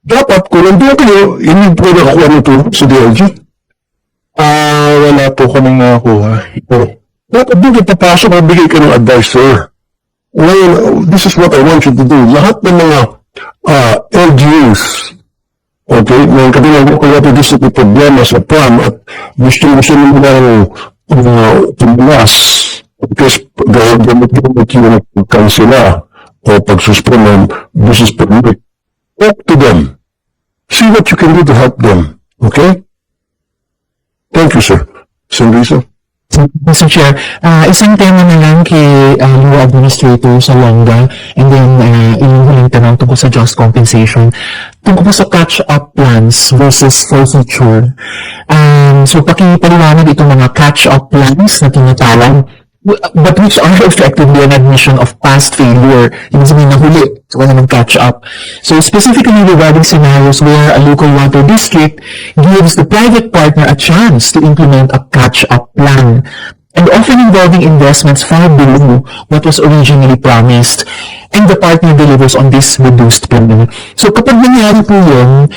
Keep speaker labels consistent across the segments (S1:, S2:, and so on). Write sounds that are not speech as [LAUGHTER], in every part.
S1: dapat kung nandun kayo, hindi po nakakuha ng tulong sa DLG.
S2: Ah, wala po kaming nakakuha.
S1: Oh. Dapat doon ka papasok, magbigay ka ng advice, sir. Ngayon, this is what I want you to do. Lahat ng mga uh, LGUs, okay, ng kabilang ko kaya gusto may problema sa PRAM at gusto mo siya ng mga uh, tumulas. Because gamit gamit yung kansila o pagsuspend ng business permit. Talk to them. See what you can do to help them. Okay? Thank you, sir. Sir
S3: Mr. Chair, ah, isang tema na lang kay uh, Law Administrator sa Longga and then uh, yung huling tanong tungkol sa just compensation tungkol sa catch-up plans versus forfeiture. Um, so, pakipaliwanag itong mga catch-up plans na tinatawag but which are effectively an admission of past failure. Ibig sabihin nahuli, so wala nang catch up. So specifically regarding scenarios where a local water district gives the private partner a chance to implement a catch-up plan and often involving investments far below what was originally promised and the partner delivers on this reduced plan. So kapag nangyari po yun,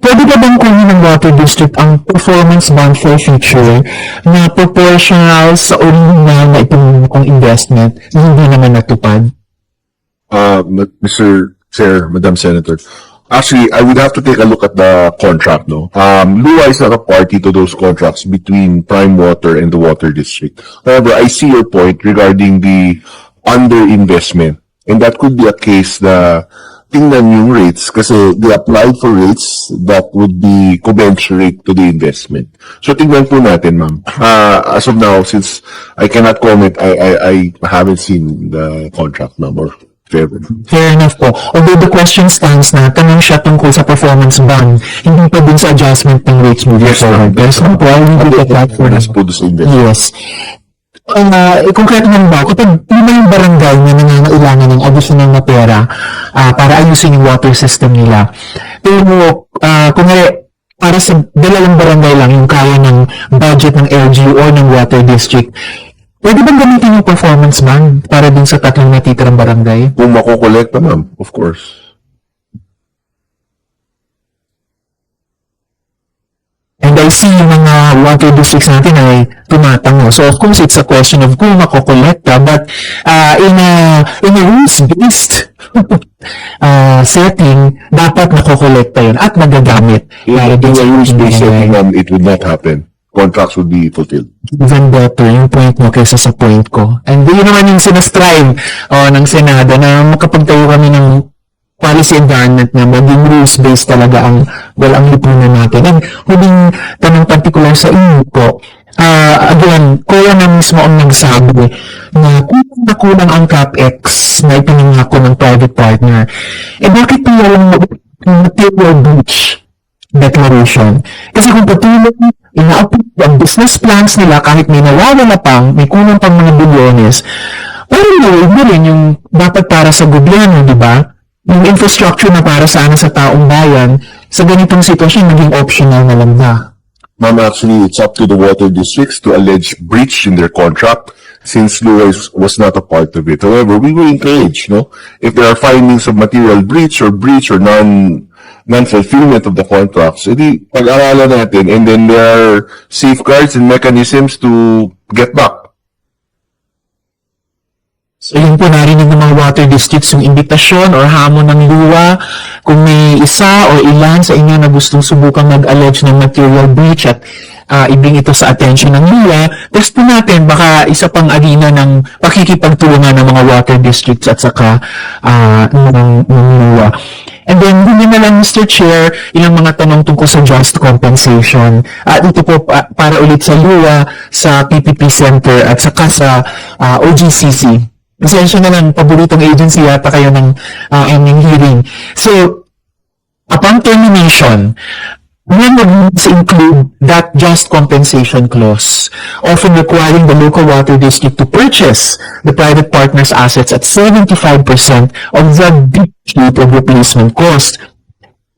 S3: pwede ba bang kunin ng water district ang performance bond for future na proportional sa original na ipinunong kong investment na hindi naman natupad?
S2: Uh, Mr. Chair, Madam Senator. Actually, I would have to take a look at the contract, no? Um, Lua is not a party to those contracts between Prime Water and the Water District. However, I see your point regarding the underinvestment. And that could be a case na tingnan yung rates kasi they applied for rates that would be commensurate to the investment. So tingnan po natin, ma'am. Uh, as of now, since I cannot comment, I, I, I haven't seen the contract number. Fair.
S3: Fair enough po. Although the question stands na tanong siya tungkol sa performance bond, hindi pa dun sa adjustment ng rates moving forward. Pero sa po, I will look at that for
S2: Let's
S3: now.
S2: put this investment.
S3: Yes. Uh, konkreto naman ba, kapag lima yung barangay na nangangailangan ng additional na pera ah, para ayusin yung water system nila, pero uh, kung para sa dalawang barangay lang yung kaya ng budget ng LGU or ng water district, pwede bang gamitin yung performance bond para dun sa tatlong natitirang barangay?
S2: Kung makukolekta, ma'am, of course.
S3: And I see yung mga water districts natin ay tumatango. So of course, it's a question of kung makokolekta, but uh, in a, in a rules-based [LAUGHS] uh, setting, dapat nakokolekta yun at magagamit. Para
S2: In a rules-based setting, ma'am, it would not happen. Contracts would be fulfilled.
S3: even better yung point mo kaysa sa point ko. And yun naman yung sinastrive oh, ng Senado na makapagtayo kami ng policy environment na maging rules-based talaga ang well, ang lipunan natin. And huling tanong particular sa inyo po, ah again, kuya na mismo ang nagsabi na kulang na kulang ang CapEx na ipinangako ng private partner. Eh bakit po walang material breach declaration. Kasi kung patuloy ina-approve ang business plans nila kahit may nawawala pang, may kulang pang mga bilyones, parang nawag na rin yung dapat para sa gobyerno, di ba? Yung infrastructure na para sana sa taong bayan, sa ganitong sitwasyon, naging optional na lang na.
S2: Ma'am, actually, it's up to the water districts to allege breach in their contract since Lewis was not a part of it. However, we will encourage, no? If there are findings of material breach or breach or non non-fulfillment of the contracts, edi pag-aralan natin and then there are safeguards and mechanisms to get back.
S3: So yun po narinig ng mga water districts yung imbitasyon or hamon ng luwa kung may isa o ilan sa inyo na gustong subukang mag-allege ng material breach at ah, ibring ito sa attention ng luwa, test po natin baka isa pang arena ng pakikipagtulungan ng mga water districts at saka ah, ng, ng luwa. And then, hindi na lang, Mr. Chair, ilang mga tanong tungkol sa just compensation. At ito po pa- para ulit sa LUA, sa PPP Center at saka sa ah, OGCC. Pasensya na lang, paboritong agency yata kayo ng uh, aming hearing. So, upon termination, Memo needs include that just compensation clause, often requiring the local water district to purchase the private partner's assets at 75% of the depreciated replacement cost.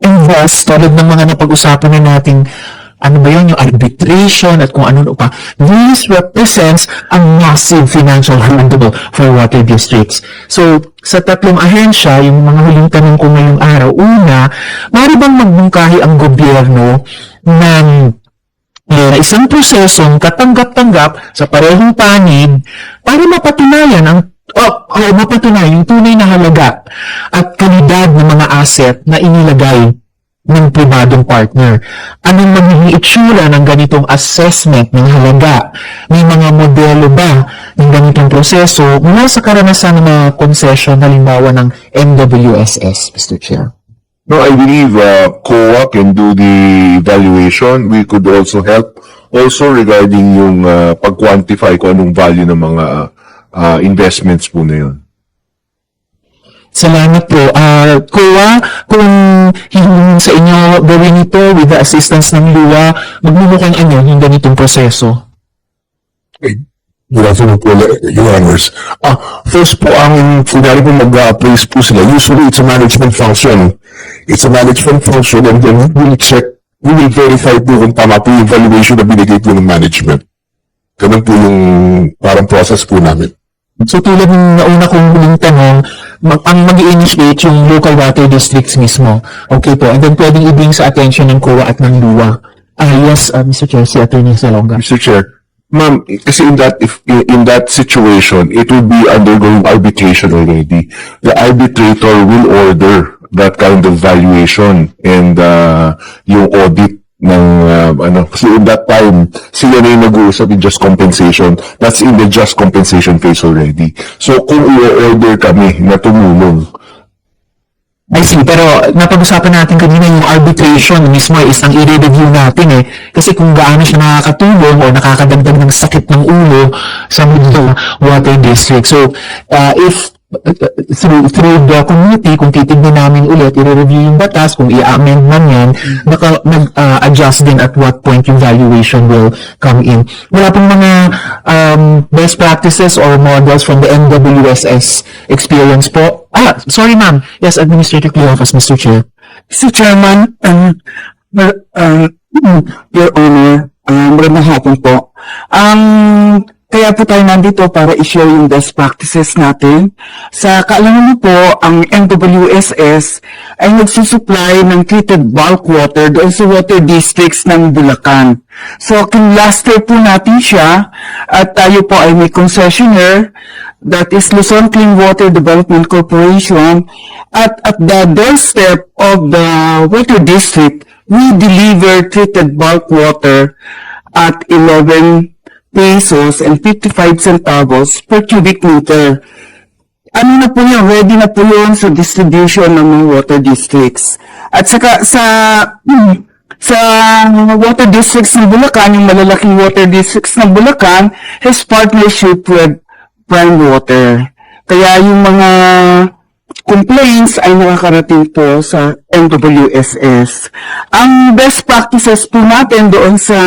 S3: And thus, tulad ng mga napag-usapan na nating ano ba yun, yung arbitration at kung ano pa. This represents a massive financial hurdle for water districts. So, sa tatlong ahensya, yung mga huling tanong ko ngayong araw, una, maaari bang magbungkahi ang gobyerno ng na isang prosesong katanggap-tanggap sa parehong panig para mapatunayan ang oh, oh, mapatunayan yung tunay na halaga at kalidad ng mga asset na inilagay ng pribadong partner. Anong magiging itsura ng ganitong assessment ng halaga? May mga modelo ba ng ganitong proseso mula sa karanasan ng mga concession halimbawa ng MWSS, Mr. Chair?
S2: No, I believe uh, COA can do the evaluation. We could also help also regarding yung uh, pag-quantify kung anong value ng mga uh, investments po na yun.
S3: Salamat po. Ah, Kuya, kung hihingin sa inyo gawin ito with the assistance ng LUA, magmumukhang ano yung ganitong proseso?
S1: Good afternoon po, Your Honors. Ah, first po, ang kunyari po mag-appraise po sila, usually it's a management function. It's a management function and then we will check, we will verify po kung tama po yung valuation na binigay po ng management. Ganun po yung parang process po namin.
S3: So tulad ng nauna kong huling tanong, mag- ang mag initiate yung local water districts mismo. Okay po. And then pwedeng i-bring sa attention ng COA at ng LUA. Ah, yes, ah, Mr. Chair, si Attorney Salonga.
S2: Mr. Chair, ma'am, kasi in that if in that situation, it will be undergoing arbitration already. The arbitrator will order that kind of valuation and uh, yung audit ng uh, ano kasi in that time sila na yung nag-uusap in just compensation that's in the just compensation phase already so kung i-order kami na tumulong
S3: I see, pero napag-usapan natin kanina yung arbitration mismo ay isang i-review natin eh. Kasi kung gaano siya nakakatulong o nakakadagdag ng sakit ng ulo sa mga water district. So, uh, if through, through the committee, kung titignan namin ulit, i-review yung batas, kung i-amend man yan, baka mag-adjust din at what point yung valuation will come in. Wala pong mga um, best practices or models from the MWSS experience po. Ah, sorry ma'am. Yes, Administrative Law Office, Mr. Chair.
S4: Mr. Chairman, um, uh, uh, Your Honor, um, magandang hapon po. Um, kaya po tayo nandito para i-share yung best practices natin. Sa kaalaman niyo po, ang MWSS ay nagsusupply ng treated bulk water doon sa water districts ng Bulacan. So, kinlaster po natin siya at tayo po ay may concessionaire that is Luzon Clean Water Development Corporation at at the doorstep of the water district, we deliver treated bulk water at 11 pesos and 55 centavos per cubic meter. Ano na po yan, ready na po yun sa distribution ng mga water districts. At saka sa hmm, sa water districts ng Bulacan, yung malalaking water districts ng Bulacan, has partnership with Prime Water. Kaya yung mga complaints ay nakakarating po sa MWSS. Ang best practices po natin doon sa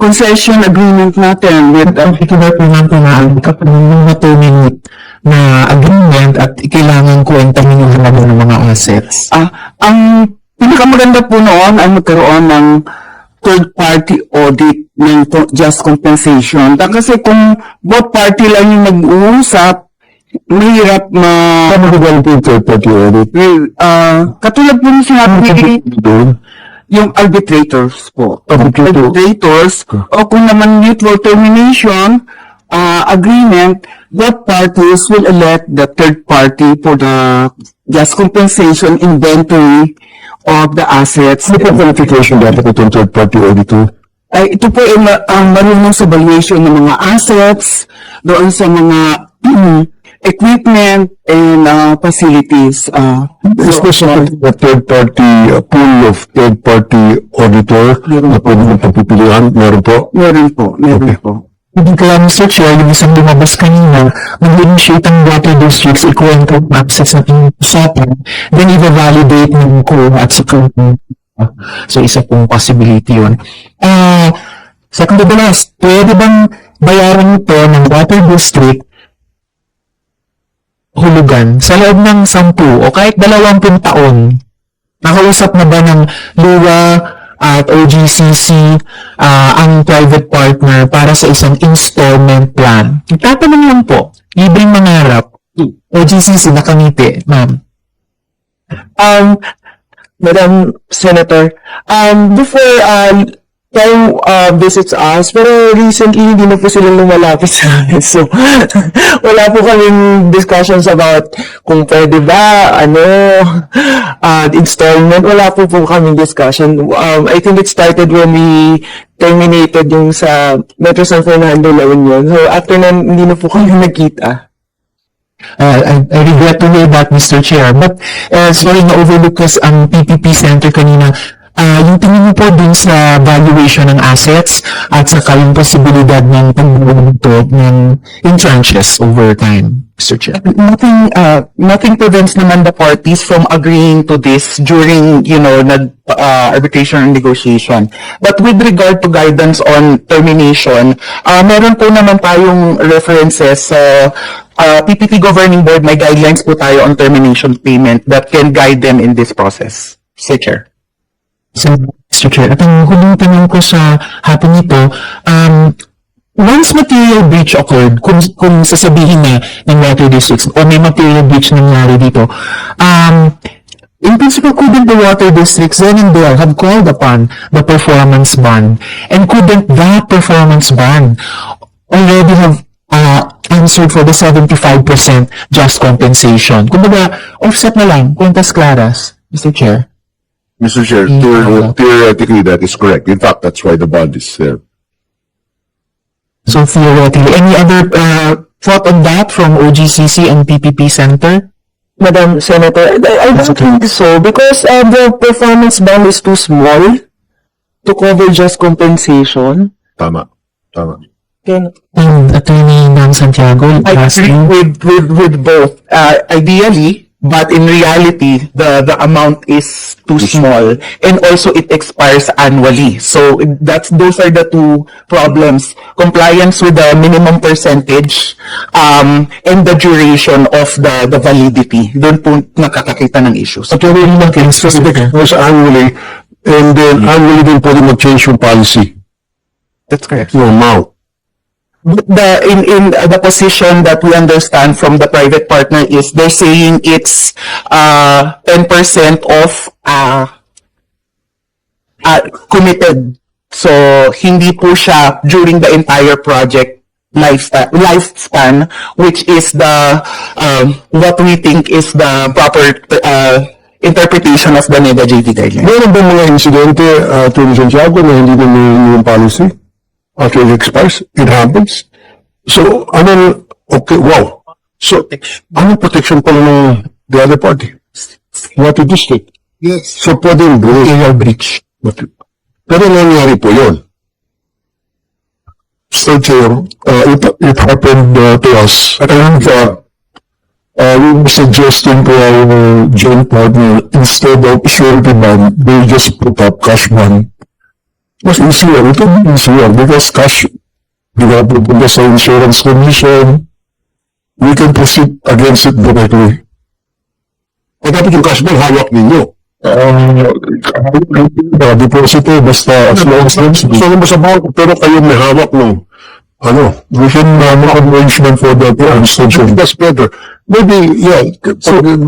S4: concession agreement natin with uh,
S3: Ang ikibar po natin na ang kapag mga 2 minute na agreement at kailangan kwentahin yung halaga ng mga assets.
S4: Ah, ang pinakamaganda po noon ay magkaroon ng third party audit ng just compensation. Da- Kasi kung both party lang yung nag-uusap, mahirap ma...
S1: Paano ko po yung third party audit?
S4: Ah, katulad po ng sinabi
S1: Doon?
S4: Yung arbitrators po.
S1: Arbitrator.
S4: Arbitrators, o kung naman mutual termination uh, agreement, both parties will elect the third party for the just compensation inventory of the assets.
S1: Ano po qualification dapat itong third party auditor?
S4: Ay, ito po ay ma- ang marunong sa valuation ng mga assets, doon sa mga [CLEARS THROAT] equipment and uh, facilities. Uh,
S1: Especially the third party, uh, pool of third party auditor na pwede mo pagpipilihan, meron po.
S4: meron po, meron po.
S3: Hindi kaya Mr. Chair, yung isang lumabas kanina, mag-initiate ang water districts, ikwento ang assets na pinag-usapan, then i-validate ng COA at sa company. So, isa pong possibility yun. Ah, second to the last, pwede bang bayaran ito ng water district hulugan sa loob ng 10 o kahit 20 taon? Nakausap na ba ng LUWA at OGCC ah, ang private partner para sa isang installment plan. Tatanong lang po, libreng mangarap, OGCC nakangiti, ma'am.
S4: Um, Madam Senator, um, before, um, time uh, visits us, pero recently hindi na po sila lumalapit sa amin. [LAUGHS] So, [LAUGHS] wala po kaming discussions about kung pwede ba, ano, [LAUGHS] uh, installment. Wala po po kaming discussion. Um, I think it started when we terminated yung sa Metro San Fernando La Union. So, after nun, hindi na po kami nagkita.
S3: Uh, I, I regret to hear that, Mr. Chair. But, uh, sorry na overlook kasi ang PPP Center kanina. Uh, yung tingin mo po dun sa valuation ng assets at saka yung posibilidad ng pagbubuo nito ng in over time, Mr. Chair.
S4: nothing uh, nothing prevents naman the parties from agreeing to this during you know nag uh, arbitration and negotiation but with regard to guidance on termination uh, meron po naman tayong references sa uh, PPP governing board may guidelines po tayo on termination payment that can guide them in this process Sir Chair
S3: So, Mr. Chair, at ang huling tanong ko sa hapon nito, um, once material breach occurred, kung, kung sasabihin na ng water districts o may material breach nangyari dito, um, in principle, couldn't the water districts then and there have called upon the performance bond? And couldn't that performance bond already have uh, answered for the 75% just compensation? Kumbaga, offset na lang, cuentas claras, Mr. Chair.
S2: Mr. Chair,
S3: Mm,
S2: theor- theoretically, that is correct. In fact, that's why the bond is there.
S3: So theoretically, any other uh, thought on that from OGCC and PPP Center?
S4: Madam Senator, I, I don't think so because uh, the performance bond is too small to cover just compensation.
S2: Tama. Tama.
S4: Can
S3: And Attorney Nang Santiago,
S4: I
S3: last
S4: agree with, with, with both. Uh, ideally, but in reality, the, the amount is too small and also it expires annually. So that's, those are the two problems. Compliance with the minimum percentage, um, and the duration of the, the validity. Doon po nakakakita ng issues.
S1: At yung rin lang kayo, specific was annually, and then annually din pwede mag-change yung policy,
S4: That's correct.
S1: yung amount.
S4: The in in the position that we understand from the private partner is they're saying it's uh 10% of uh, uh committed so hindi po siya during the entire project lifespan lifespan which is the um what we think is the proper uh interpretation of the NEGA JV guidelines.
S1: Meron ba mga insidente, uh, Attorney Santiago, na hindi na yung policy? After it expires, it happens. So, ano, okay, wow. So, anong protection pala ng the other party? Water district. Yes. So, pwedeng break.
S3: Material breach.
S1: But, pero nangyari po yun. Sir Chair, uh, it, it happened uh, to us. And uh, uh, we were suggesting to our joint partner, instead of surety bond, they just put up cash bond. Mas easier. It would be easier because cash, di ba, pupunta sa insurance commission, we can proceed against it directly. Eh, dapat yung cash bond, hawak ninyo. Uh, deposito, basta as long as gusto mo sa bangko, pero kayo may hawak no. Ano, we can uh, make arrangement for that yeah, extension. That's better. Maybe, yeah, pag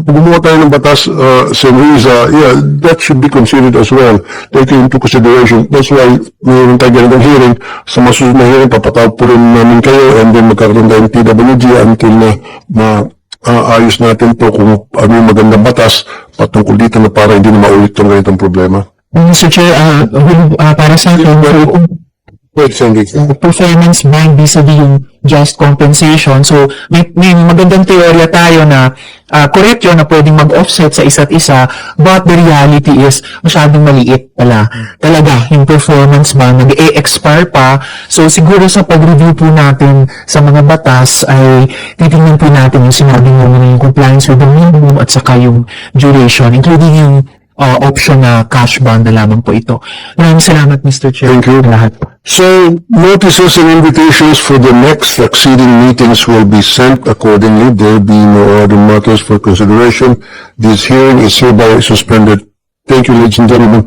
S1: gumawa tayo ng batas, uh, Senriza, yeah, that should be considered as well, taken into consideration. That's why, mayroon tayo ganitong hearing, sa masusunod na hearing, papatawag po rin namin kayo, and then magkakaroon tayo ng TWG until na, na uh, ayos natin to kung ano yung magandang batas patungkol dito na para hindi na maulit itong ganitong problema.
S3: Mr. Chair, uh, uh, para sa akin,
S1: Wait, Sandy.
S3: uh, performance bond vis-a-vis yung just compensation. So, may, may magandang teorya tayo na uh, correct yun na pwedeng mag-offset sa isa't isa, but the reality is masyadong maliit pala. Talaga, yung performance bond nag-e-expire pa. So, siguro sa pag-review po natin sa mga batas ay titingnan po natin yung sinabi mo na yung compliance with the minimum at saka yung duration, including yung uh, option na cash bond na lamang po ito. Maraming salamat, Mr. Chair.
S1: Thank you.
S3: Lahat.
S1: So, notices and invitations for the next succeeding meetings will be sent accordingly. There be no other matters for consideration. This hearing is hereby suspended. Thank you, ladies and gentlemen.